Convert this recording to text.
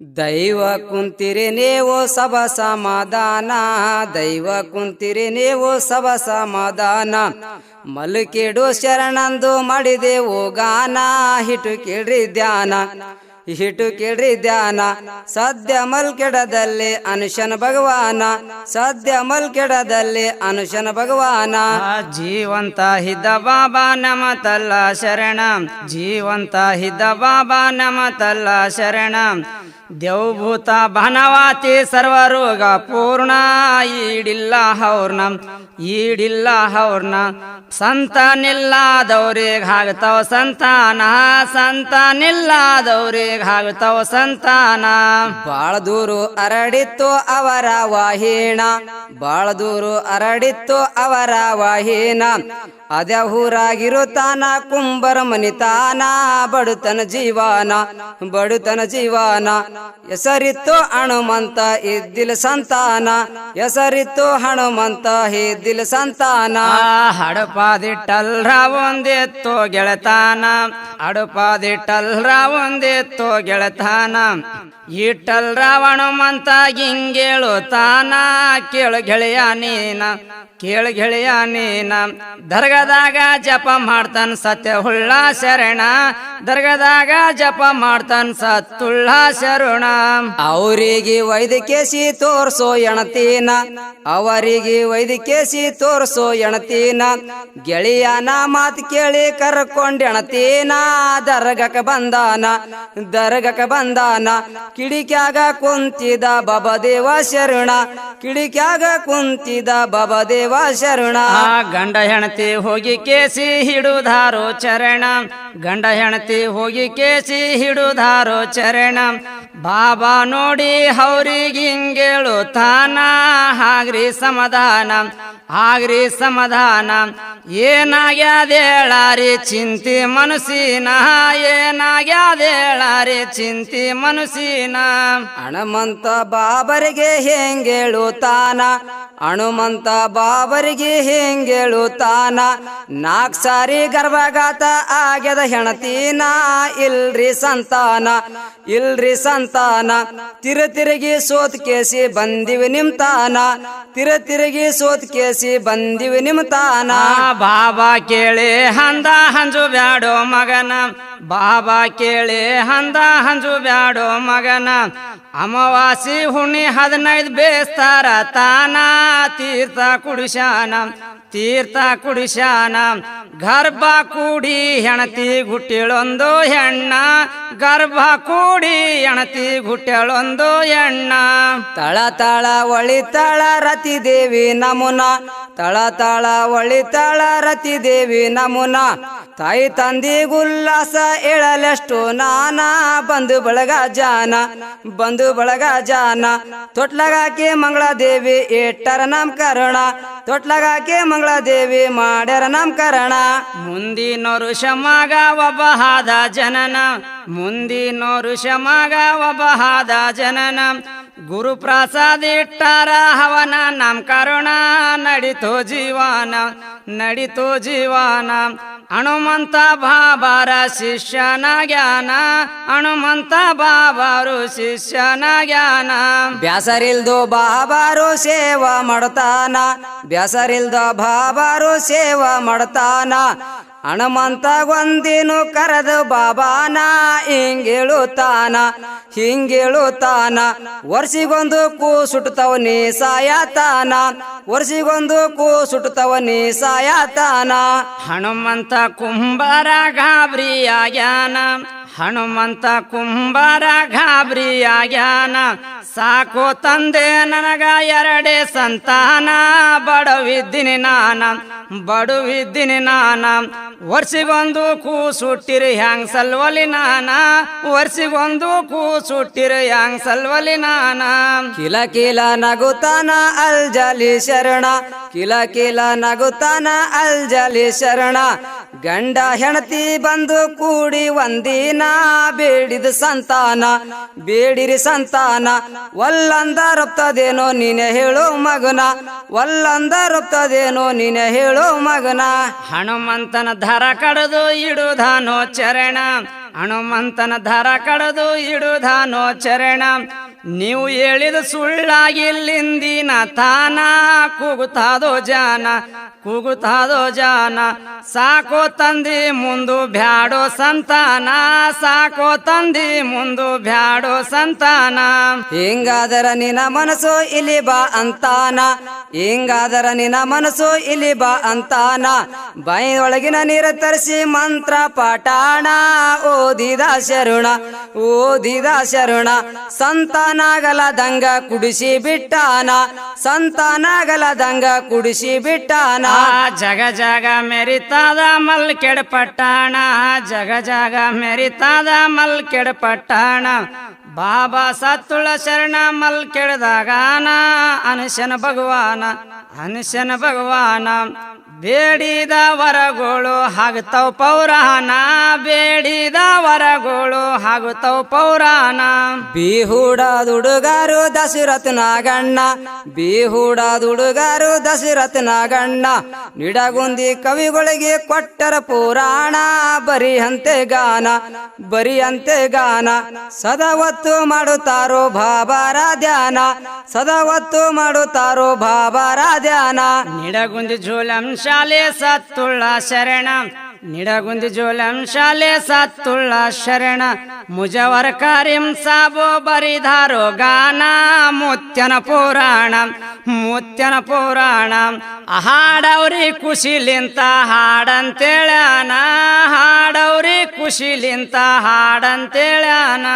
ದೈವ ಕುಂತಿರಿ ನೀವು ಸಬ ಸಮಾಧಾನ, ದೈವ ಕುಂತಿರಿ ನೀವು ಸಬ ಸಮಾಧಾನ. ಮಲ್ಕಿಡು ಶರಣಂದು ಮಾಡಿದೆವು ಗಾನ ಹಿಟು ಕೇಳ್ರಿ ಧ್ಯಾನ, ಹಿಟು ಕೇಳ್ರಿ ಧ್ಯಾನ. ಸದ್ಯ ಮಲ್ಕೆಡದಲ್ಲಿ ಅನುಶನ ಭಗವಾನ, ಸದ್ಯ ಮಲ್ಕೆಡದಲ್ಲಿ ಅನುಶನ ಭಗವಾನ. ಜೀವಂತ ಹಿದ ಬಾಬಾ ನಮತಲ್ಲ ಶರಣ, ಜೀವಂತ ಹಿದ ಬಾಬಾ ನಮತಲ್ಲ ಶರಣ. ದೇವಭೂತ ಬನವಾತಿ ಸರ್ವರೋಗ ಪೂರ್ಣ ಈಡಿಲ್ಲ ಅವ್ರನ್ನ ಈಡಿಲ್ಲ ಅವ್ರನ್ನ ಸಂತಾನಿಲ್ಲದವ್ರಿಗೆ ಆಗ್ತಾವ ಸಂತಾನ ಸಂತಾನಿಲ್ಲದವ್ರಿಗೆ ಆಗ್ತಾವ ಸಂತಾನ. ಬಾಳ ದೂರು ಅರಡಿತ್ತು ಅವರ ವಾಹೀನ, ಬಾಳ ದೂರು ಅರಡಿತ್ತು ಅವರ ವಾಹೀನ. ಅದ ತಾನ, ಕುಂಬರ ಮನಿತಾನ ಬಡುತನ ಜೀವಾನ ಬಡುತನ ಜೀವಾನ. ಹೆಸರಿತ್ತು ಹನುಮಂತ ಇದ್ದಿಲ್ ಸಂತಾನ. ಹೆಸರಿತ್ತು ಹನುಮಂತ ಇದ್ದಿಲ್ ಸಂತಾನ. ಹಡಪಾದಿಟ್ಟಲ್ ಒಂದೆತ್ತು ಗೆಳತಾನ. ಹಡಪಾದಿಟ್ಟಲ್ ಒಂದೆತ್ತು ಗೆಳತಾನ. ಇಟ್ಟಲ್ ರಾವಣಮಂತ ಗಿಂಗೇಳು ತಾನ. ಕೇಳು ಗೆಳೆಯ ನೀನ, ಕೇಳು ಗೆಳೆಯ ನೀನ. ದರ್ಗದಾಗ ಜಪ ಮಾಡ್ತಾನ ಸತ್ಯ ಹುಳ್ಳ ಶರಣ ದರ್ಗದಾಗ ಜಪ ಮಾಡ್ತಾನ ಸತ್ತುಳ್ಳ ಶರಣ. ಅವರಿಗೆ ವೈದ್ಯಕೇಸಿ ತೋರ್ಸೋ ಎಣತೀನ ಅವರಿಗೆ ವೈದ್ಯಕೇಸಿ ತೋರ್ಸೋ ಎಣತೀನ ಗೆಳೆಯನ ಮಾತು ಕೇಳಿ ಕರ್ಕೊಂಡ ಎಣತೀನ ದರ್ಗಕ ಬಂದಾನ ದರ್ಗಕ ಬಂದಾನ. ಕಿಡಿಕ್ಯಾಗ ಕುಂತಿದ ಬಬದೇವ ಶರಣ ಕಿಡಿಕ್ಯಾಗ ಕುಂತಿದ ಬಬದೇವ ಶರಣ. ಗಂಡ ಹೆಣತಿ ಹೋಗಿ ಕೇಸಿ ಹಿಡುದಾರೋ ಚರಣ. ಗಂಡ ಹೆಣತಿ ಹೋಗಿ ಕೇಸಿ ಹಿಡುದಾರೋ ಚರಣ. ಬಾಬಾ ನೋಡಿ ಅವ್ರಿಗೆ ಹಿಂಗೇಳು ತಾನ. ಹಾಗ್ರಿ ಸಮಾಧಾನ. ಆಗ್ರಿ ಸಮಾಧಾನ. ಏನಾಗ್ಯಾದೇಳಾರಿ ಚಿಂತಿ ಮನಸ್ಸಿನ, ಏನಾಗ್ಯಾದೇಳಾರಿ ಚಿಂತಿ ಮನಸ್ಸಿನ. ಹಣಮಂತ ಬಾಬರಿಗೆ ಹೆಂಗೇಳು ತಾನ ಹನುಮಂತ ಬಾಬರಿಗೆ ಹೆಂಗೇಳು ತಾನ ನಾಲ್ಕು ಸಾರಿ ಗರ್ಭಘಾತ ಆಗ್ಯದ ಹೆಣತೀನ, ಇಲ್ರಿ ಸಂತಾನ ಇಲ್ರಿ ಸಂತಾನ. ತಿರು ತಿರುಗಿ ಸೋತ್ ಕೇಸಿ ಬಂದಿವಿ ನಿಮ್ತಾನ, ತಿರು ತಿರುಗಿ ಸೋತ್ ಕೇಸಿ ಬಂದಿವಿ ನಿಮ್ ತಾನ ಆ ಬಾಬಾ ಕೇಳಿ ಹಂದ ಹಂಜು ಬ್ಯಾಡೋ ಮಗನ. ಬಾಬಾ ಕೇಳಿ ಹಂದ ಹಂಜು ಬ್ಯಾಡೋ ಮಗನ. ಅಮಾವಾಸಿ ಹುಣ್ಣಿ ಹದಿನೈದು ಬೇಸ್ತಾರ ತಾನ ತೀರ್ಥ ಕುಡಿಶಾನ ತೀರ್ಥ ಕುಡಿಶಾನ ಗರ್ಭ ಕೂಡಿ ಹೆಣತಿ ಗುಟ್ಟಿಳೊಂದು ಹೆಣ್ಣ. ಗರ್ಭ ಕೂಡಿ ಎಣತಿ ಗುಟ್ಟೆಳೊಂದು ಎಣ್ಣ. ತಳ ತಳ ಒಳಿತಾಳ ರತಿ ದೇವಿ ನಮುನ. ತಳ ತಳ ಒಳಿತಾಳ ರತಿ ದೇವಿ ನಮುನ. ತಾಯಿ ಗುಲ್ಲಾಸ ಏಳಲೆಷ್ಟು ನಾನಾ, ಬಂಧು ಬಳಗ ಜಾನ, ಬಂಧು ಬಳಗ ಜಾನ. ತೊಟ್ಲಗಾಕಿ ಮಂಗಳಾದೇವಿ ಏಟರ ನಾಮಕರಣ, ತೊಟ್ಲಗಾಕಿ ಮಂಗಳಾದೇವಿ ಮಾಡ್ಯಾರ ನಾಮಕರಣ. ಮುಂದಿನೋರು ಶಮಗ ಒಬ್ಬ ಹಾದ ಜನನ, ಮುಂದಿನೋರು ಶಮಗ ಒಬ್ಬ ಹಾದ ಜನನ. ಗುರು ಪ್ರಸಾದ ಇಟ್ಟಾರ ಹವನ ಕರುಣ ನಡಿತೋ ಜೀವನ. ನಡಿತೋ ಜೀವನ. ಹನುಮಂತ ಬಾಬಾರ ಶಿಷ್ಯನ ಜ್ಞಾನ. ಹನುಮಂತ ಬಾಬಾರು ಶಿಷ್ಯನ ಜ್ಞಾನ. ಬ್ಯಾಸರಿಲ್ದು ಬಾಬಾರು ಸೇವಾ ಮಾಡ್ತಾನ. ಬ್ಯಾಸರಿಲ್ದ ಬಾಬಾರು ಸೇವಾ ಮಾಡ್ತಾನ. ಹನುಮಂತ ಒಂದಿನು ಕರೆದು ಬಾಬಾನ, ಹಿಂಗೇಳುತ್ತಾನ ಹಿಂಗೇಳುತ್ತಾನ. ವರ್ಷಿಗೊಂದು ಕೂ ಸುಟ್ತವ ನೀ ಸಾಯತಾನ ವರ್ಷಿಗೊಂದು ಕೂ ಸುಟ್ತವ ನೀ ಸಾಯತಾನ. ಹನುಮಂತ ಕುಂಬಾರ ಗಾಬರಿಯಾಗ್ಯಾನ. ಹನುಮಂತ ಕುಂಬಾರ ಗಾಬ್ರಿಯಾಗ್ಯಾನ. ಸಾಕು ತಂದೆ ನನಗ ಎರಡೇ ಸಂತಾನ. ಬಡವಿದ್ದೀನಿ ನಾನ ಬಡವಿದ್ದೀನಿ ನಾನ. ವರ್ಷಿಗೊಂದು ಕೂ ಸುಟ್ಟಿರಿ ಹ್ಯಾಂಗ್ ಸಲ್ವಲಿ ನಾನ? ವರ್ಷಿಗೊಂದು ಕೂ ಸುಟ್ಟಿರಿ ಹ್ಯಾಂಗ್ ಸಲ್ವಲಿ ನಾನ? ಕಿಲ ಕಿಲ ನಗುತಾನ ಅಲ್ಜಲಿ ಶರಣ. ಕಿಲ ಕಿಲ ನಗುತಾನ ಅಲ್ಜಲಿ ಶರಣ. ಗಂಡ ಹೆಣತಿ ಬಂದು ಕೂಡಿ ಒಂದಿನ ಬೇಡಿದ ಸಂತಾನ, ಬೇಡಿರಿ ಸಂತಾನ. ಒಲ್ಲಂದ ರೊಪ್ತದೇನೋ ನೀನೆ ಹೇಳೋ ಮಗನ ಒಲ್ಲಂದ ರೊಪ್ತದೇನೋ ನೀನೆ ಹೇಳೋ ಮಗನ. ಹನುಮಂತನ ಧರ ಕಡದು ಇಡುದಾನೋ ಚರಣ, ಹನುಮಂತನ ಧರ ಕಡದು ಇಡುದಾನೋ ಚರಣ. ನೀವು ಹೇಳಿದ ಸುಳ್ಳಾಗಿಲ್ಲಿಂದಿನ ತಾನ ಕೂಗುತ್ತಾದೋ ಜಾನ ಕೂಗುತ್ತಾದೋ ಜಾನ. ಸಾಕೋ ತಂದಿ ಮುಂದು ಬ್ಯಾಡೋ ಸಂತಾನ, ಸಾಕೋ ತಂದಿ ಮುಂದು ಬ್ಯಾಡೋ ಸಂತಾನ. ಹಿಂಗಾದರ ನಿನ ಮನಸ್ಸು ಇಲ್ಲಿ ಬಾ ಅಂತಾನ, ಹಿಂಗಾದರ ನಿನ ಮನಸ್ಸು ಇಲ್ಲಿ ಬಾ ಅಂತಾನ. ಬೈಯೊಳಗಿನ ನೀರ ತರಿಸಿ ಮಂತ್ರ ಪಾಠಾಣ, ಓದಿದ ಶರುಣ ಓದಿದ ಶರುಣ. ಸಂತಾನಾಗಲದಂಗ ಕುಡಿಸಿ ಬಿಟ್ಟಾನ ಸಂತಾನಾಗಲದಂಗ ಕುಡಿಸಿ ಬಿಟ್ಟಾನ ಜಗ ಜಗ ಮೆರಿತಾದ ಮಲ್ ಪಟ್ಟಣ ಜಗ ಜಗ ಮೆರಿತಾದ ಮಲ್ ಪಟ್ಟಣ ಬಾಬಾ ಸತ್ತುಳ ಶರಣ ಮಲ್ ಕೆಡ್ದಾಗಾನ, ಅನುಶನ ಭಗವಾನ ಅನುಶನ ಭಗವಾನ. ಬೇಡಿದ ವರಗಳು ಹಾಗುತ್ತವ ಪೌರಾಣ. ಬೇಡಿದ ವರಗಳು ಹಾಗುತ್ತವ ಪೌರಾಣ. ಬಿಹುಡ ದುಡುಗಾರು ದಶರಥ ನಾಗಣ್ಣ ಬಿಹುಡ ದುಡುಗಾರು ದಶರಥ ನಾಗಣ್ಣ ನಿಡಗುಂದಿ ಕವಿಗಳಿಗೆ ಕೊಟ್ಟರ ಪುರಾಣ. ಬರಿಯಂತೆ ಗಾನ ಬರಿಯಂತೆ ಗಾನ. ಸದಾವತ್ತು ಮಾಡುತ್ತಾರೋ ಬಾಬಾರ ಧ್ಯಾನ ಸದಾವತ್ತು ಮಾಡುತ್ತಾರೋ ಬಾಬಾರ ಧ್ಯಾನ ನಿಡಗುಂದಿ ಜೋಲಂ ಶಾಲೆ ಸತ್ತುಳ್ಳ ಶರಣ. ನಿಡಗುಂದ ಜೋಲಂ ಶಾಲೆ ಸತ್ತುಳ್ಳ ಶರಣ. ಮುಜವರ ಕರಿಂ ಸಾಬೋ ಬರಿದಾರೋ ಗಾನ. ಮುತ್ಯನ ಪುರಾಣ ಮುತ್ಯನ ಪುರಾಣ. ಹಾಡವ್ರಿ ಖುಷಿಲಿಂತ ಹಾಡಂತೇಳ್ಯಾನ. ಹಾಡವ್ರಿ ಖುಷಿಲಿಂತ ಹಾಡಂತೇಳ್ಯಾನ.